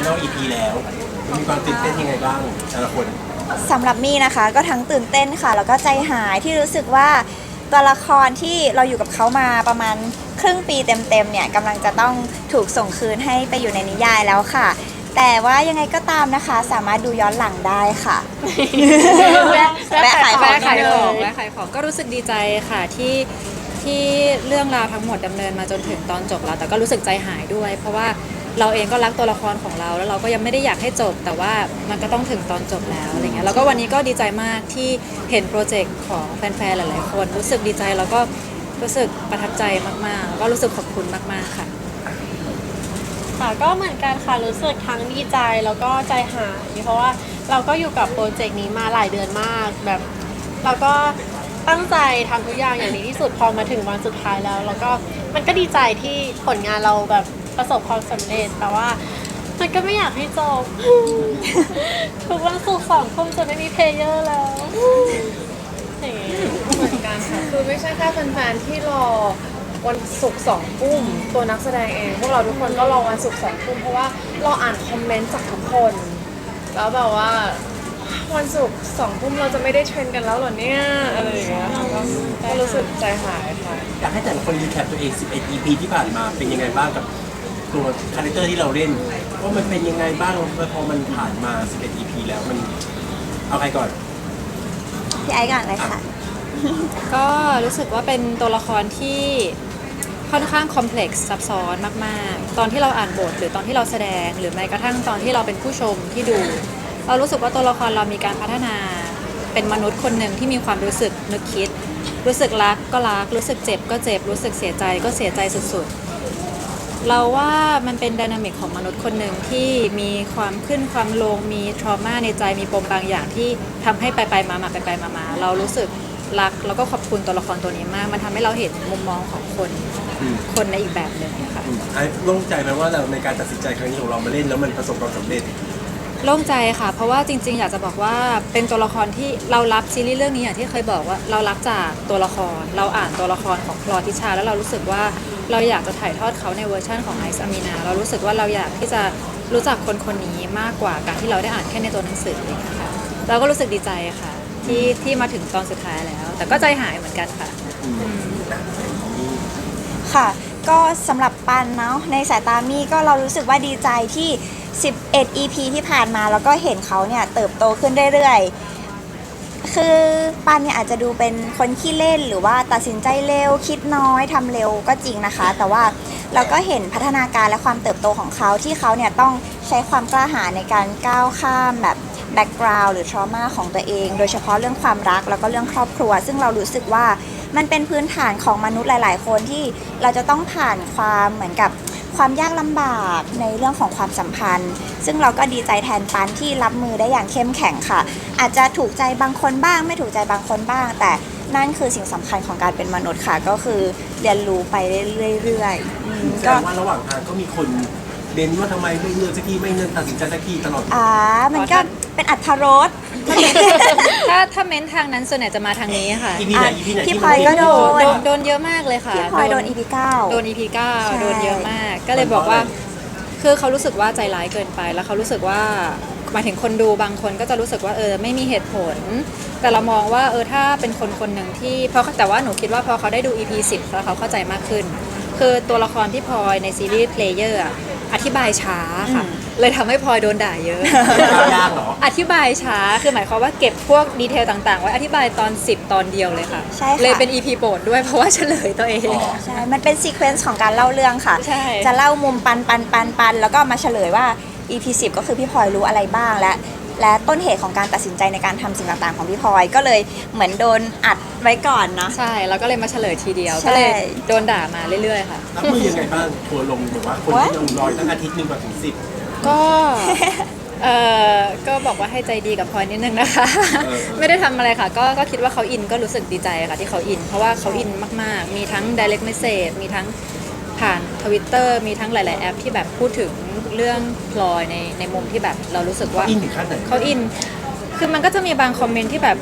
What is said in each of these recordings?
นนี้เป็นไฟนอลอีพีแล้วมีความตื่นเต้นยังไงบ้างแต่ละคนสำหรับมี่นะคะก็ทั้งตื่นเต้นค่ะ แล้วก็ใจหายที่รู้สึกว่าตัวละครที่เราอยู่กับเขามาประมาณครึ่งปีเต็มๆเนี่ยกำลังจะต้องถูกส่งคืนให้ไปอยู่ในนิยายแล้วค่ะ แต่ว่ายังไงก็ตามนะคะ สามารถดูย้อนหลังได้ค่ะ แวะขายของ แวะขายของเลยแวะขายของก็รู้สึกดีใจค่ะที่ที่เรื่องราวทั้งหมดดำเนินมาจนถึงตอนจบแล้ว แต่ก็รู้สึกใจหายด้วย เพราะว่า เราเองก็รักตัวละครของเรา แล้วเราก็ยังไม่ได้อยากให้จบ แต่ว่ามันก็ต้องถึงตอนจบแล้วอะไรเงี้ยแล้วก็วันนี้ก็ดีใจมากที่เห็นโปรเจกต์ของแฟนๆหลายๆคน รู้สึกดีใจแล้วก็รู้สึกประทับใจมากๆแล้วก็รู้สึกขอบคุณมากๆค่ะ ค่ะก็เหมือนกันค่ะรู้สึกทั้งดีใจแล้วก็ใจหายเพราะว่าเราก็อยู่กับโปรเจกต์นี้มาหลายเดือนมากแบบ เราก็ตั้งใจทำทุกอย่างอย่างดีที่สุดพอมาถึงวันสุดท้ายแล้ว แล้วก็มันก็ดีใจที่ผลงานเราแบบ ประสบความสำเร็จแต่ว่า มันก็ไม่อยากให้จบ ทุกวันศุกร์สองทุ่มจะไม่มีเพลเยอร์แล้วอย่างเงี้ย เหมือนกันค่ะคือไม่ใช่แค่แฟนๆที่รอวันศุกร์สองทุ่มตัวนักแสดงเอง พวกเราทุกคนก็รอวันศุกร์สองทุ่มเพราะว่าเราอ่านคอมเมนต์จากทุกคน แล้วแบบว่าวันศุกร์สองทุ่มเราจะไม่ได้เทรนกันแล้วเหรอเนี่ยอะไรอย่างเงี้ยค่ะก็ก็รู้สึกใจหายค่ะ อยากให้แต่ละคนรีแคปตัวเอง 11 EP ที่ผ่านมาเป็นยังไงบ้างกับ ตัวคาแรคเตอร์ที่เราเล่นว่ามันเป็นยังไงบ้างพอมันผ่านมา 11 EP แล้วมันเอาใครก่อน พี่ไอ้ก่อนเลยค่ะ ก็รู้สึกว่าเป็นตัวละครที่ค่อนข้างคอมเพล็กซ์ซับซ้อนมากๆ ตอนที่เราอ่านบทหรือตอนที่เราแสดง หรือแม้กระทั่งตอนที่เราเป็นผู้ชมที่ดู เรารู้สึกว่าตัวละครเรามีการพัฒนา เป็นมนุษย์คนหนึ่งที่มีความรู้สึกนึกคิด รู้สึกรักก็รัก รู้สึกเจ็บก็เจ็บ รู้สึกเสียใจก็เสียใจสุดๆ เราว่ามันเป็นดินามิกของมนุษย์คนหนึ่งที่มีความขึ้นความลงมีทรมาในใจมีปมบางอย่างที่ทำให้ไปไปมามาไปไปมามาเรารู้สึกรักแล้วก็ขอบคุณตัวละครตัวนี้มาก มันทำให้เราเห็นมุมมองของคนอืมคนในอีกแบบหนึ่งค่ะอืมไอ้โล่งใจไหมว่าเราในการตัดสินใจครั้งนี้ของเรามาเล่นแล้วมันประสบความสำเร็จ โล่งใจค่ะ เพราะว่าจริง ๆ อยากจะบอกว่าเป็นตัวละครที่เรารับซีรีส์เรื่องนี้อย่างที่เคยบอกว่าเรารับจากตัวละคร เราอ่านตัวละครของพลอทิชา แล้วเรารู้สึกว่าเราอยากจะถ่ายทอดเขาในเวอร์ชั่นของไอซ์อามีนาเรารู้สึกว่าเราอยากที่จะรู้จักคนคนนี้มากกว่าการที่เราได้อ่านแค่ในตัวหนังสืออะไรองค่ะเราก็รู้สึกดีใจค่ะ ที่ที่มาถึงตอนสุดท้ายแล้ว แต่ก็ใจหายเหมือนกันค่ะค่ะ ก็สำหรับปันเนาะในสายตามี่ก็เรารู้สึกว่าดีใจที่ 11 EP ที่ผ่านมาแล้วก็เห็นเขาเนี่ยเติบโตขึ้นเรื่อยๆ คือปันเนี่ยอาจจะดูเป็นคนขี้เล่นหรือว่าตัดสินใจเร็วคิดน้อยทำเร็วก็จริงนะคะ แต่ว่าเราก็เห็นพัฒนาการและความเติบโตของเขาที่เขาเนี่ยต้องใช้ความกล้าหาญในการก้าวข้ามแบบแบ็กกราวด์หรือทรมาของตัวเอง โดยเฉพาะเรื่องความรักแล้วก็เรื่องครอบครัว ซึ่งเรารู้สึกว่ามันเป็นพื้นฐานของมนุษย์หลาย ๆ คนที่เราจะต้องผ่านความเหมือนกับ ความยากลำบากในเรื่องของความสัมพันธ์ ซึ่งเราก็ดีใจแทนปันที่รับมือได้อย่างเข้มแข็งค่ะ อาจจะถูกใจบางคนบ้าง ไม่ถูกใจบางคนบ้าง แต่นั่นคือสิ่งสำคัญของการเป็นมนุษย์ค่ะ ก็คือเรียนรู้ไปเรื่อยๆแสดก็ว่าระหว่างทางก็มีคน เด่นว่าทำไมไม่เลือกสักทีไม่เลือกตัดสินใจสักทีตลอดอ่ามันก็เป็นอัธรสถ้าถ้าเม้นทางนั้นส่วนใหญ่จะมาทางนี้ค่ะอีพีไหนอีพีไหนพี่ที่พลอยก็โดนโดนโดนเยอะมากเลยค่ะพี่พลอยโดน EP 9โดน EP ใช่9โดนเยอะมาก ก็เลยบอกว่า คือเขารู้สึกว่าใจร้ายเกินไปแล้วเขารู้สึกว่าหมายถึงคนดูบางคนก็จะรู้สึกว่าเออไม่มีเหตุผล แต่เรามองว่าเออถ้าเป็นคนคนหนึ่งที่เพราะแต่ว่าหนูคิดว่าพอเขาได้ดู EP 10แล้วเขาเข้าใจมากขึ้น คือตัวละครที่พลอยในซีรีส์ Player อะ อธิบายช้าค่ะ เลยทำให้พลอยโดนด่าเยอะ ยากเหรอ อธิบายช้าคือหมายความว่าเก็บพวกดีเทลต่างๆ ไว้อธิบายตอน 10 ตอนเดียวเลยค่ะใช่ค่ะ เลยเป็น EP โปรดด้วยเพราะว่าเฉลยตัวเอง ใช่ มันเป็นซีเควนซ์ของการเล่าเรื่องค่ะ ใช่ จะเล่ามุมปันปันปันปันแล้วก็มาเฉลยว่า EP 10 ก็คือพี่พลอยรู้อะไรบ้างและ และต้นเหตุของการตัดสินใจในการทำสิ่งต่างๆ ของพี่พลอยก็เลยเหมือนโดนอัดไว้ก่อนเนาะใช่แล้วก็เลยมาเฉลยทีเดียวใช่ก็เลยโดนด่ามาเรื่อยๆค่ะรับมือยังไงบ้างทัวร์ลงแบบว่าคนที่ลงรอยตั้งอาทิตย์หนึ่งมาถึงสิบก็เออก็บอกว่าให้ใจดีกับพลอยนิดนึงนะคะเออไม่ได้ทำอะไรค่ะ ก็ก็คิดว่าเขาอินก็รู้สึกดีใจค่ะที่เขาอิน เพราะว่าเขาอินมากๆ มีทั้ง direct message มีทั้ง ผ่านทวิตเตอร์มีทั้งหลาย ๆ แอปที่แบบพูดถึงเรื่องพลอยในในมุมที่แบบเรารู้สึกว่าอินถึงขั้นไหนเขาอิน คือมันก็จะมีบางคอมเมนต์ที่แบบ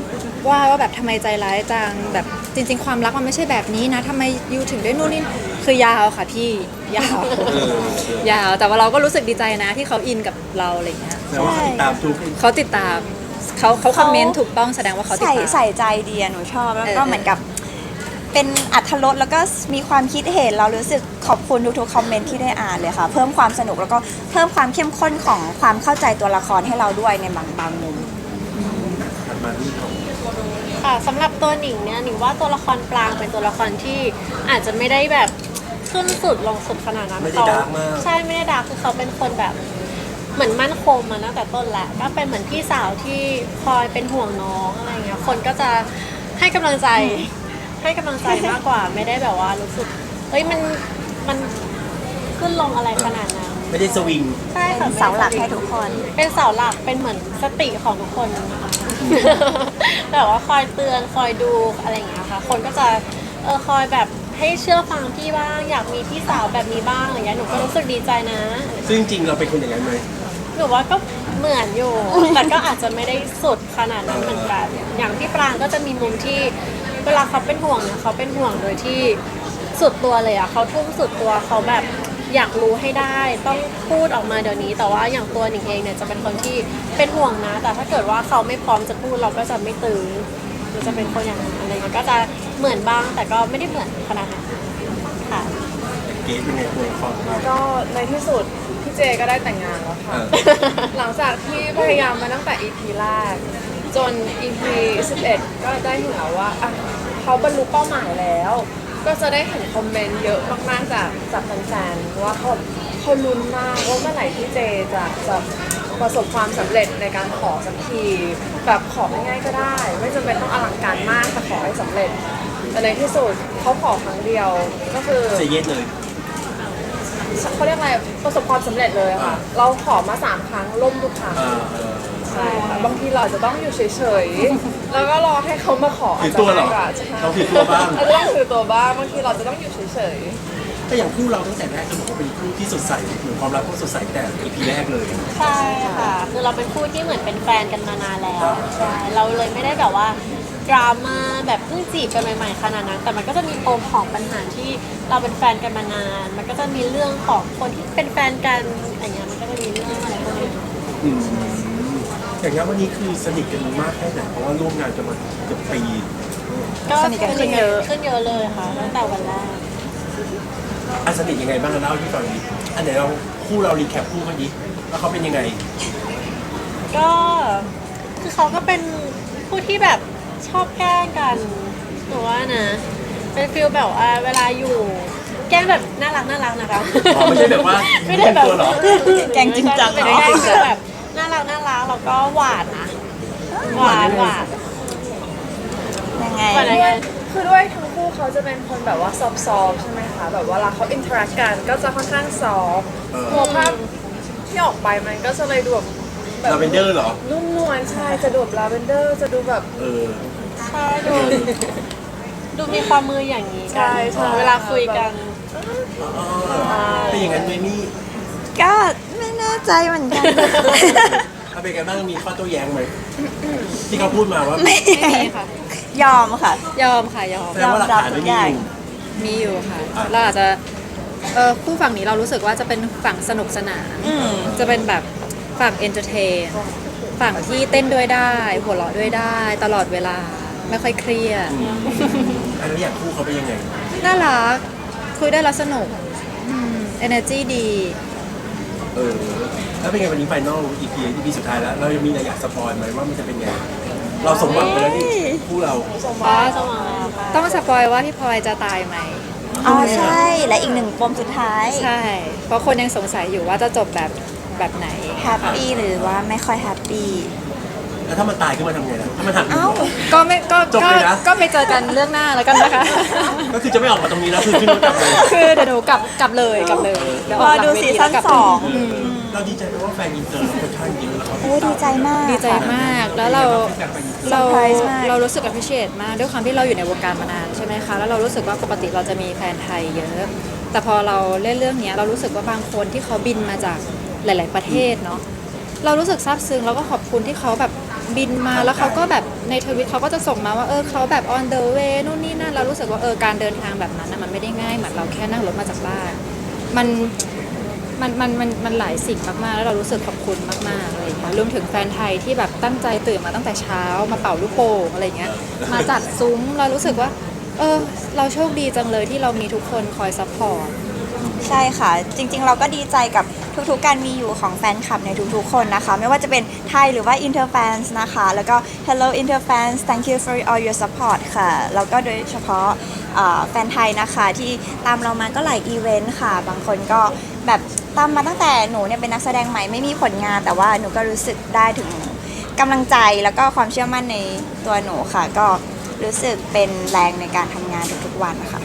ว่าว่าแบบทำไมใจร้ายจังแบบจริง ๆ ความรักมันไม่ใช่แบบนี้นะทำไมยูถึงได้นู่นนี่คือยาวค่ะพี่ยาวเออยาวแต่ว่าเราก็รู้สึกดีใจนะที่เขาอินกับเราอะไรเงี้ยแต่ว่าเขาติดตามทุกเขาติดตามเขาเขาคอมเมนต์ถูกต้องแสดงว่าเขาติดใส่ตาม ใส่ใจดีอะหนูชอบแล้วก็เออเหมือนกับ เป็นอัธรสแล้วก็มีความคิดเห็นเรารู้สึกขอบคุณทุกๆคอมเมนต์ที่ได้อ่านเลยค่ะ เพิ่มความสนุกแล้วก็เพิ่มความเข้มข้นของความเข้าใจตัวละครให้เราด้วยในบางบางมุม ถัดมาที่ของค่ะสำหรับตัวหนิงเนี่ยหนิงว่าตัวละครปรางเป็นตัวละครที่อาจจะไม่ได้แบบขึ้นสุดลงสุดขนาดนั้นไม่ได้เขาดาร์กมาก ใช่ไม่ได้ดาร์กคือเขาเป็นคนแบบ เหมือนมั่นคงมาตั้งแต่ต้นแหละก็เป็นเหมือนพี่สาวที่คอยเป็นห่วงน้องอะไรเงี้ยคนก็จะให้กำลังใจ ให้กำลังใจมากกว่า ไม่ได้แบบว่ารู้สึกเฮ้ยมันมันขึ้นลงอะไรขนาดนั้นไม่ได้สวิง ใช่ค่ะเสาหลักให้ทุกคน เป็นเสาหลักเป็นเหมือนสติของทุกคนนะคะแบบว่าคอยเตือนคอยดูอะไรอย่างเงี้ยค่ะ คนก็จะเออคอยแบบให้เชื่อฟังพี่บ้าง อยากมีพี่สาวแบบนี้บ้างอะไรเงี้ยหนูก็รู้สึกดีใจนะ ซึ่งจริงๆเราเป็นคนอย่างนั้นไหมหนูว่าก็เหมือนอยู่ แต่ก็อาจจะไม่ได้สุดขนาดนั้นเหมือนกัน อย่างพี่ปรางก็จะมีมุมที่ เวลาเขาเป็นห่วงเนี่ยเขาเป็นห่วงโดยที่สุดตัวเลยอะเขาทุ่มสุดตัวเขาแบบอยากรู้ให้ได้ ต้องพูดออกมาเดี๋ยวนี้ แต่ว่าอย่างตัวหนิงเองเนี่ยจะเป็นคนที่เป็นห่วงนะ แต่ถ้าเกิดว่าเขาไม่พร้อมจะพูดเราก็จะไม่ตื้อหรือจะเป็นคนอย่างนั้นอะไรเงี้ยก็จะเหมือนบ้างแต่ก็ไม่ได้เหมือนขนาดนั้นค่ะ เกสเป็นไงตัวละครของเรา ก็ในที่สุด พี่เจก็ได้แต่งงานแล้วค่ะ เออ หลังจากที่พยายามมาตั้งแต่ EP แรก จน EP 11 ก็ได้เห็นแล้วว่าอะ เขาบรรลุเป้าหมายแล้ว ก็จะได้เห็นคอมเมนต์เยอะมากๆจากจากแฟนๆว่าเขาเขาลุ้นมากว่าเมื่อไหร่ที่เจจะจะประสบความสำเร็จในการขอสักทีแบบของ่ายๆก็ได้ ไม่จำเป็นต้องอลังการมากแต่ขอให้สำเร็จแต่ในที่สุดเขาขอครั้งเดียวก็คือเซเยสเลยเขาเรียกอะไรประสบความสำเร็จเลยอะค่ะ เราขอมาสามครั้งล่มทุกครั้งเออเออใช่ค่ะบางทีเราอาจจะต้องอยู่เฉยๆ แล้วก็รอให้เขามาขอถือตัวเหรออาจจะง่ายกว่าเราถือตัวบ้าง อาจจะต้องถือตัวบ้างบางทีเราจะต้องอยู่เฉยแต่อย่างคู่เราตั้งแต่แรกก็บอกว่าเป็นคู่ที่สดใสเหมือนความรักก็สดใสแต่ EP แรกเลยใช่ค่ะ คือเราเป็นคู่ที่เหมือนเป็นแฟนกันมานานแล้วใช่เราเลยไม่ได้แบบว่าดราม่าแบบเพิ่งจีบกันใหม่ๆขนาดนั้น แต่มันก็จะมีปมของปัญหาที่เราเป็นแฟนกันมานาน มันก็จะมีเรื่องของคนที่เป็นแฟนกันอะไรเงี้ยมันก็จะมีเรื่องอะไรพวกนี้อืม อย่างงั้นวันนี้คือสนิทกันมากแค่ไหนเพราะว่าร่วมงานกันมาเกือบปีก็สนิทกันขึ้นเยอะ ขึ้นเยอะเลยค่ะตั้งแต่วันแรกอะสนิทยังไงบ้างเล่าที่ฟังดิอันไหนเราคู่เรารีแคปคู่เขาดิแล้วเขาเป็นยังไง ก็คือเขาก็เป็นผู้ที่แบบชอบแกล้งกันหนูว่านะเป็นฟิลแบบว่าเวลาอยู่แกล้งแบบน่ารักน่ารักนะคะอ๋อไม่ใช่แบบว่าไม่ได้แบบตัวเหรอแกล้งจริงจังไม่เหรได้อแกล้งคือแบบน่ารั กน่ารักแล้วก็หวานนะหวานหวานยังไง หวานยังไงๆคือด้วยทั้งคู่เขาจะเป็นคนแบบว่าซอฟต์ๆใช่ไหมคะ แบบเวลาเขาอินเทอร์แอคกันก็จะค่อนข้างซอฟต์เออตัวภาพที่ออกไปมันก็จะเลยดูแบบแบบลาเวนเดอร์เหรอ นุ่มนวลใช่ จะดูแบบลาเวนเดอร์ จะดูแบบเออใช่ดูดูมีความมืออย่างนี้ใช่กันใช่เวลาคุยกันเป็นอย่างนั้นไหมมี่ก็ไม่แน่ใจเหมือนกัน เอาเป็นไงบ้างมีข้อโต้แย้งไหมที่เขาพูดมาว่าไม่ไม่มีค่ะ ยอมค่ะ ยอมค่ะยอม แสดงว่าหลักฐานไม่มีอยู่ มีอยู่ค่ะ อะ เราอาจจะเออคู่ฝั่งนี้เรารู้สึกว่าจะเป็นฝั่งสนุกสนาน อืม จะเป็นแบบฝั่งเอนเตอร์เทนฝั่งที่เต้นด้วยได้ หัวเราะด้วยได้ ตลอดเวลาไม่ค่อยเครียด อันนี้อยากคู่เขาเป็นยังไงน่ารัก คุยได้แล้วสนุกอืม energy ดี เออแล้วเป็นไงวันนี้ไฟนอล EP EP สุดท้ายแล้ว เรายังมีอะไรอยากสปอยไหมว่ามันจะเป็นไง เราสมหวังไปแล้วนี่คู่เราอ๋อสมองแล้วค่ะต้องสปอยว่าพี่พลอยจะตายไหม อ๋อใช่ และอีกหนึ่งปมสุดท้าย ใช่ เพราะคนยังสงสัยอยู่ว่าจะจบแบบแบบไหน แฮปปี้หรือว่าไม่ค่อยแฮปปี้ แล้วถ้ามันตายขึ้นมาทำไงล่ะถ้ามันหักมุมเอ้าเหรอก็ไม่ก็จบก็เลยนะ ก็ไปเจอกันเรื่องหน้าแล้วกันนะคะ ก็คือจะไม่ออกมาตรงนี้แล้วคือขึ้นรถกลับเลยคือเดี๋ยวหนูกลับกลับเลยกลับเลยเดี๋ยวรอออกหลัดูเวซีทีซั่นแล้วกลับสองเออเราดีใจเพราะว่าแฟนอินเตอร์เราค่อนข้างเยอะแล้วเขาโอ้ดีใจมากดีใจมากแล้วเรา เรา Surprise มาก เรารู้สึก appreciate มากด้วยความที่เราอยู่ในวงการมานานใช่ไหมคะ แล้วเรารู้สึกว่าปกติเราจะมีแฟนไทยเยอะ แต่พอเราเล่นเรื่องเนี้ยเรารู้สึกว่าบางคนที่เขาบินมาจากหลาย ๆ ประเทศเนาะเรารู้สึกซาบซึ้งแล้วก็ขอบคุณที่เขาแบบ บินมาแล้วเขาก็แบบในทวิตเขาก็จะส่งมาว่าเออเขาแบบ on the way นู่นนี่นั่นเรารู้สึกว่าเออการเดินทางแบบนั้นนะมันไม่ได้ง่ายเหมือนเราแค่นั่งรถมาจากบ้าน มันมันมันมันมันหลายสิ่งมาก ๆ แล้วเรารู้สึกขอบคุณมากๆอะไรอย่างเงี้ยรวมถึงแฟนไทยที่แบบตั้งใจตื่นมาตั้งแต่เช้ามาเป่าลูกโป่งอะไรเงี้ยมาจัดซุ้มเรารู้สึกว่า เออ เราโชคดีจังเลยที่เรามีทุกคนคอยซัพพอร์ต ใช่ค่ะ จริงๆ เราก็ดีใจกับทุกๆ การมีอยู่ของแฟนคลับในทุกๆ คนนะคะ ไม่ว่าจะเป็นไทยหรือว่า Inter fans นะคะ แล้วก็ Hello Inter fans thank you for all your support ค่ะ แล้วก็โดยเฉพาะแฟนไทยนะคะที่ตามเรามาก็หลายอีเวนต์ค่ะ บางคนก็แบบตามมาตั้งแต่หนูเนี่ยเป็นนักแสดงใหม่ไม่มีผลงาน แต่ว่าหนูก็รู้สึกได้ถึงกำลังใจแล้วก็ความเชื่อมั่นในตัวหนูค่ะ ก็รู้สึกเป็นแรงในการทำงานทุกๆ วันค่ะ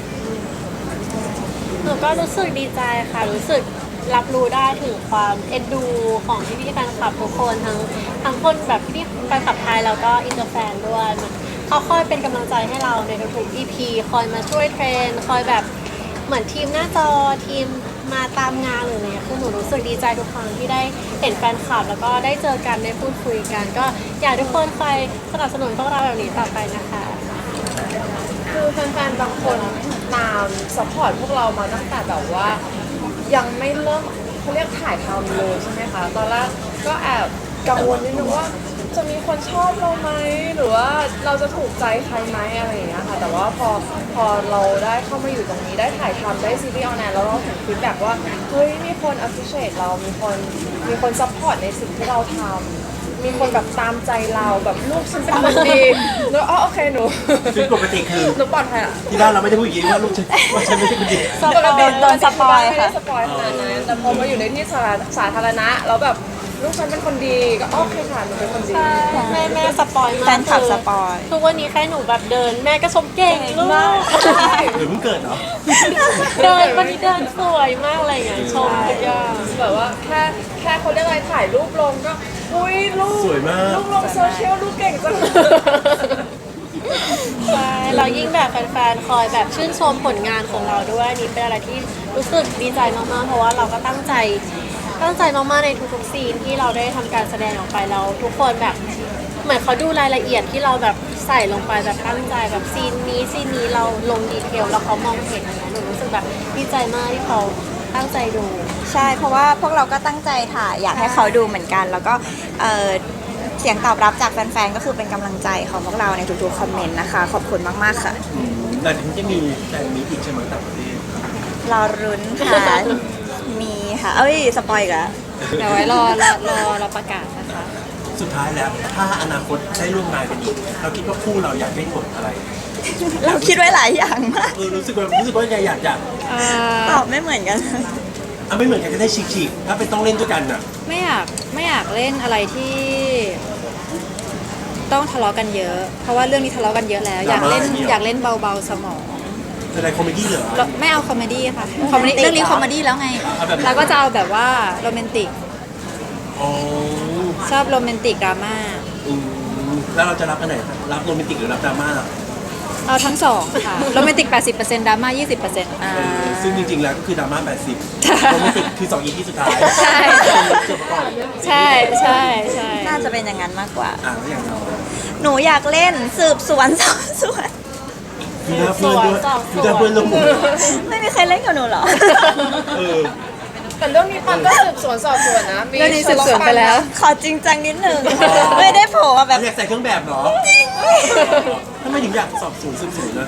หนูก็รู้สึกดีใจค่ะ รู้สึกรับรู้ได้ถึงความเอ็นดูของพี่พี่ๆแฟนคลับทุกคนทั้งทั้งคนแบบพี่ๆแฟนคลับไทยแล้วก็อินเตอร์แฟนด้วยเหมือนเขาคอยเป็นกำลังใจให้เราในทุกๆ EP คอยมาช่วยเทรน คอยแบบเหมือนทีมหน้าจอทีมมาตามงานหรืออะไรเงี้ยคือหนูรู้สึกดีใจทุกครั้งที่ได้เห็นแฟนคลับ แล้วก็ได้เจอกันได้พูดคุยกัน ก็อยากให้ทุกคนคอยสนับสนุนพวกเราแบบนี้ต่อไปนะคะ คือแฟนๆบางคน ตามสปอร์ตพวกเรามาตั้งแต่แบบว่า ยังไม่เริ่มเขาเรียกถ่ายทำเลยใช่ไหมคะ ตอนแรกก็แอบกังวลนิดนึงว่าจะมีคนชอบเราไหมหรือว่าเราจะถูกใจใครไหมอะไรอย่างเงี้ยค่ะ แต่ว่าพอพอเราได้เข้ามาอยู่ตรงนี้ได้ถ่ายทำได้ซีรีส์ออนแอร์แล้วเราเห็นฟีดแบ็กว่าเฮ้ยมีคน appreciate เรามีคนมีคน support ในสิ่งที่เราทำ มีคนแบบตามใจเราแบบลูกฉันเป็นคนดีแล้วอ๋อโอเคหนูซึ่งปกติคือ หนูปลอดภัยอะที่บ้านเราไม่ได้พูดอย่างนี้ว่าลูกฉันว่าฉันไม่ใช่คนดีปกติโดนสปอยไม่ได้ค่ะสปอยขนาดนั้นแต่พอมาอยู่ในที่สาธารสาธารณะแล้วแบบลูกฉันเป็นคนดีก็โอเคค่ะหนูเป็นคนดี แม่แม่สปอยมากแฟนคลับคือสปอย ทุกวันนี้แค่หนูแบบเดิน แม่ก็ชมเก่งลูกหรือเพิ่งเกิดเหรอ เดินวันนี้เดินสวยมากอะไรอย่างเงี้ยชมทุกอย่าง แบบว่าแค่แค่เขาเรียกอะไรถ่ายรูปลงก็ อุ้ยลูกสวยมาก ลูกลงโซเชียลลูกเก่งจังเลยใช่เรายิ่งแบบแฟนๆ คอยแบบชื่นชมผลงานของเราด้วยนี่เป็นอะไรที่รู้สึกดีใจมากๆ เพราะว่าเราก็ตั้งใจตั้งใจมากๆ ในทุกๆ ซีนที่เราได้ทำการแสดงออกไปแล้วทุกคนแบบเหมือนเขาดูรายละเอียดที่เราแบบใส่ลงไปแบบตั้งใจแบบซีนนี้ซีนนี้เราลงดีเทลแล้วเขามองเห็นอะไรเงี้ยหนูรู้สึกแบบดีใจมากที่เขาตั้งใจดู ใช่ เพราะว่าพวกเราก็ตั้งใจถ่ายอยากให้เขาดูเหมือนกัน แล้วก็เอ่อเสียงตอบรับจากแฟนๆ ก็คือเป็นกำลังใจของพวกเราในทุกๆ คอมเมนต์นะคะ ขอบคุณมากๆ ค่ะอืมแต่ถึงจะมีแต่มีอีกใช่ไหมต่างประเทศรอรุ้นค่ะ มีค่ะ เอ้ย สปอยล์อีกแล้วเดี๋ยวไว้รอรอรอรอประกาศนะคะ สุดท้ายแล้ว ถ้าอนาคตได้ร่วมงานกันอีกเราคิดว่าคู่เราอยากได้บทอะไรเราคิดไว้หลายอย่างมากเออรู้สึกว่ารู้สึกว่าอยากจะตอบไม่เหมือนกันเอาไม่เหมือนกันจะได้ฉีกๆถ้าเป็นต้องเล่นด้วยกันน่ะไม่อยากไม่อยากเล่นอะไรที่ ต้องทะเลาะกันเยอะ เพราะว่าเรื่องนี้ทะเลาะกันเยอะแล้ว อยากเล่นดราม่าอย่างเดียวอยากเล่นเบาๆสมองอะไรคอมเมดี้เหรอแล้วไม่เอาคอมเมดี้ค่ะคอมเมดี้โรแมนติกเรื่องนี้เหรอคอมเมดี้แล้วไงเอาแบบไหนแล้วก็จะเอาแบบว่าโรแมนติกอ๋อชอบโรแมนติกดราม่าอืมแล้วเราจะรับอันไหน รับโรแมนติกหรือรับดราม่าล่ะ เอาทั้งสองค่ะโรแมนติก 80%ดราม่า 20%อ่า เออซึ่งจริงๆ แล้วก็คือดราม่า80โรแมนติกคือ2 EP สุดท้ายใช่ จบก่อนใช่ใช่ใช่น่าจะเป็นอย่างนั้นมากกว่า อะแล้วอย่างเราหนูอยากเล่นสืบสวนสอบสวน มีหน้าเพื่อนด้วยมีหน้าเพื่อนลงหมดไม่มีใครเล่นกับหนูเหรอ เออ แต่เรื่องนี้ปันก็สืบสวนสอบสวนนะมีเรื่องนี้สืบสวนไปแล้ว ขอจริงจังนิดหนึ่งไม่ได้โผล่มาแบบอยากใส่เครื่องแบบเหรอทำไมถึงอยากสอบสวนสืบสวนนะ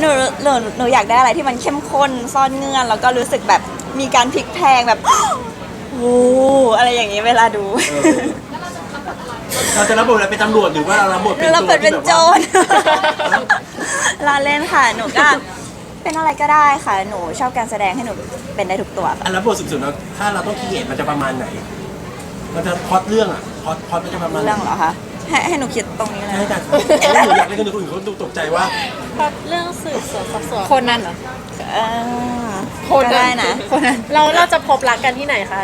หนูหนูหนูอยากได้อะไรที่มันเข้มข้นซ่อนเงื่อน แล้วก็รู้สึกแบบมีการพลิกแพลงแบบโอ้อะไรอย่างนี้เวลาดูเออเราจะรับบทอะไรเป็นตำรวจหรือว่าเรารับบทหเป็นูนเราตัวเปิดเป็นที่แบบโจว่ารลาเล่นค่ะหนูก็ เป็นอะไรก็ได้ค่ะ หนูชอบการแสดงให้หนูเป็นได้ทุกตัวอันรับบทสืบสวนเราถ้าเราต้องคิดเหตุมันจะประมาณไหน มันจะพล็อตเรื่องอะพล็อตพล็อตมันจะประมาณไหนเรื่องเหรอคะให้ให้หนูคิดตรงนี้เลยให้แต่หนูอยากเล่นกับคนอื่นเขาดูตกใจว่าเพราะเรื่องสืบสวนสอบสวนคนนั้นเหรอ เออก็ได้นะ คนนั้นเราเราจะพบรักกันที่ไหนคะ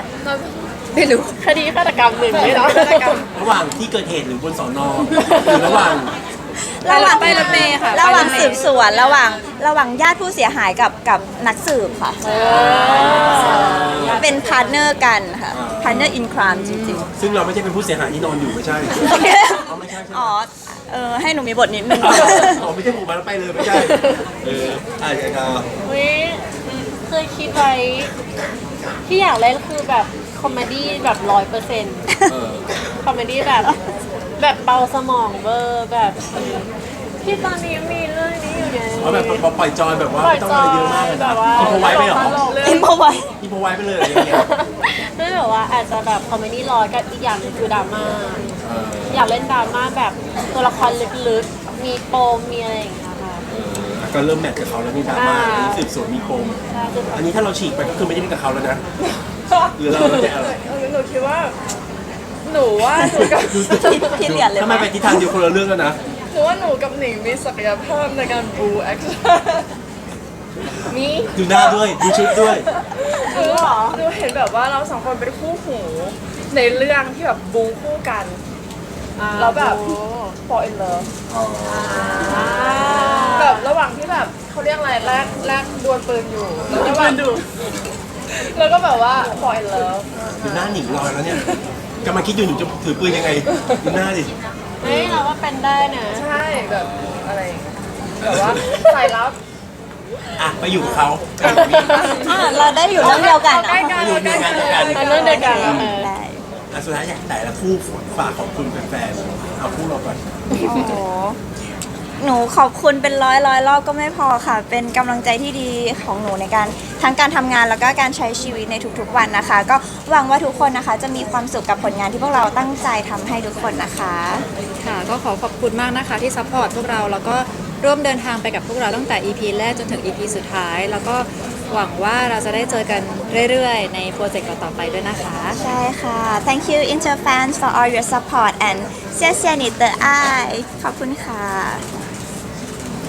ไม่รู้คดีฆาตกรรมหนึ่งไม่เนาะ ระหว่างที่เกิดเหตุหรือบนสอนอหรือระหว่าง ระหว่างไปรถเมล์ค่ะระหว่างไปรถเมล์สืบสวนระหว่างระหว่างญาติผู้เสียหายกับกับนักสืบค่ะเป็นพาร์ทเนอร์กันค่ะพาร์ทเนอร์อินครามจริงซึ่งเราไม่ใช่เป็นผู้เสียหายที่นอนอยู่ไม่ใช่ๆเอาไม่ใช่ใช่ไหมอ๋อเออให้หนูมีบทนิดนึงอ๋อไม่ใช่ผมมาแล้วไปเลยไม่ใช่เอออะอย่างเงี้ยวิเคยคิดไว้ที่อยากเล่นคือแบบคอมเมดี้แบบร้อยเปอร์เซ็นต์เออคอมเมดี้แบบ แบบเบาสมองเบอร์แบบที่ตอนนี้มีเรื่องนี้อยู่ไงเอาแบบพอปล่อยจอยแบบว่าปล่อไม่ยต้องจอะอไรเยอะมากยเลยแบนะบว่าอินโฟไว้ไปเหรออินพอไว้อินโฟไว้ไปเลยอย่างเงี้ยไม่แบบว่าอาจจะแบบคอมเมดี้ร้อยกับอีกอย่างหนึงคือดราม่าเอออยากเล่นดราม่าแบบตัวละครลึกๆ มีปมมีอะไรอย่างเงี้ยค่ะ เอออะก็เริ่มแมทกับเขาแล้วนี่ดราม่าอ่า สืบสวนมีปมใช่คืออันนี้ถ้าเราฉีกไปก็คือไม่ได้เล่นกับเขาแล้วนะหรือเราจะอะไรเออหนูคิดว่า หนูว่าหนูกับพี่เหรียญเลยทำไหไมมไปทิศทางเดียวคนละเรื่องแล้วนะ หนูว่าหนูกับหนิงมีศักยภาพในการบูแอคชั่นมีดูหน้าด้วยดูชุดด้วยหนูหนูเห็นแบบว่าเราสองคนเป็นคู่หูในเรื่องที่แบบบูคู่กัน แล้วแบบ fall in love แบบระหว่างที่แบบเขาเรียกอะไรแลกแลกดวลปืนอยู่ แล้วก็แบบแล้วก็แบบว่า fall in love ดูหน้าหนิงลอยแล้วเนี่ย กำลังคิดอยู่หนิงจะถือปืนยังไงดูหน้าดิเฮ้ยเราว่าเป็นได้นะใช่แบบอะไรแบบว่าสายลับอะไปอยู่กับเขาอะเราได้อยู่เรื่องเดียวกันใกล้อะกันไปอยู่ในงานเดียวกันเป็นเรื่องเดียวกันเออได้ อะสุดท้ายอยากแต่ละคู่ฝากขอบคุณแฟนๆเอาคู่เราก่อน โอ้โห หนูขอบคุณเป็นร้อยร้อยรอบก็ไม่พอค่ะ เป็นกำลังใจที่ดีของหนูในการทั้งการทำงานแล้วก็การใช้ชีวิตในทุกๆวันนะคะ ก็หวังว่าทุกคนนะคะ จะมีความสุขกับผลงานที่พวกเราตั้งใจทำให้ทุกคนนะคะ ค่ะก็ขอขอบคุณมากนะคะที่ซัพพอร์ตพวกเราแล้วก็ร่วมเดินทางไปกับพวกเราตั้งแต่ EP แรกจนถึง EP สุดท้าย แล้วก็หวังว่าเราจะได้เจอกันเรื่อยๆ ในโปรเจกต์ต่อๆไปด้วยนะคะ ใช่ค่ะ thank you inter fans for all your support and เซียเซียนิเตอร์ไอขอบคุณค่ะ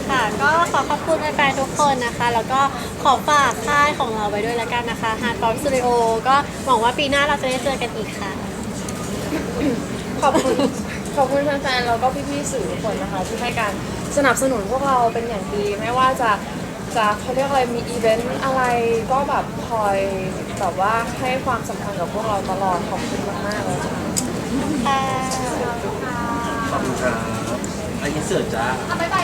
ค่ะ ก็ขอขอบคุณแฟนๆทุกคนนะคะ แล้วก็ขอฝากค่ายของเราไว้ด้วยแล้วกันนะคะ Hard Pop Studio ก็หวังว่าปีหน้าเราจะได้เจอกันอีกค่ะ ขอบคุณ ขอบคุณแฟนๆ แล้วก็พี่ๆ สื่อทุกคนนะคะที่ให้การสนับสนุนพวกเราเป็นอย่างดี ไม่ว่าจะจะเขาเรียกอะไรมีอีเวนต์อะไรก็แบบคอยแบบว่าให้ความสำคัญกับพวกเราตลอดขอบคุณมากๆเลยค่ะ ขอบคุณครับ อันนี้เสิร์ฟจ้าบ๊ายบา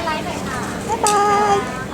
ย